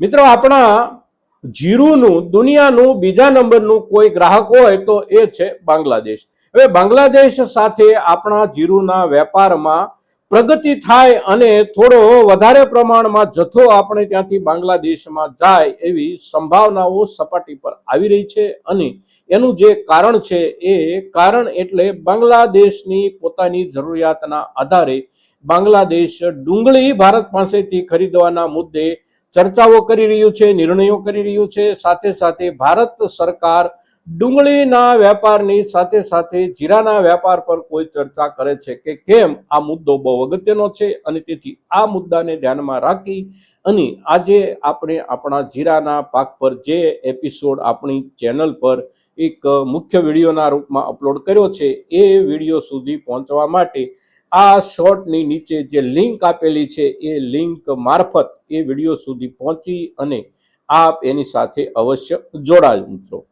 મિત્રો, આપણા જીરુનું, દુનિયાનું બીજા નંબરનું કોઈ ગ્રાહક હોય તો એ છે બાંગ્લાદેશ. હવે બાંગ્લાદેશ સાથે આપણા જીરુના વેપારમાં પ્રગતિ થાય અને થોડો વધારે પ્રમાણમાં જથ્થો આપણે ત્યાંથી બાંગ્લાદેશમાં જાય એવી સંભાવનાઓ સપાટી પર આવી રહી છે અને એનું જે કારણ છે એ કારણ એટલે બાંગ્લાદેશની પોતાની જરૂરિયાતના આધારે બાંગ્લાદેશ ડુંગળી ભારત પાસેથી ખરીદવાના મુદ્દે ચર્ચાઓ કરી રહ્યું છે, નિર્ણયો કરી રહ્યું છે. સાથે સાથે ભારત સરકાર ડુંગળીના વેપારની સાથે સાથે જીરાના વેપાર પર કોઈ ચર્ચા કરે છે કે કેમ? આ મુદ્દો બહુ અગત્યનો છે અને તેથી આ મુદ્દાને ધ્યાનમાં રાખી અને આજે આપણે આપણા જીરાના પાક પર જે એપિસોડ આપણી ચેનલ પર એક મુખ્ય વિડીયોના રૂપમાં અપલોડ કર્યો છે, એ વીડિયો સુધી પહોંચવા માટે આ શોર્ટની નીચે જે લિંક આપેલી છે, એ લિંક મારફત એ વીડિયો સુધી પહોંચી અને આપ એની સાથે અવશ્ય જોડાજો મિત્રો.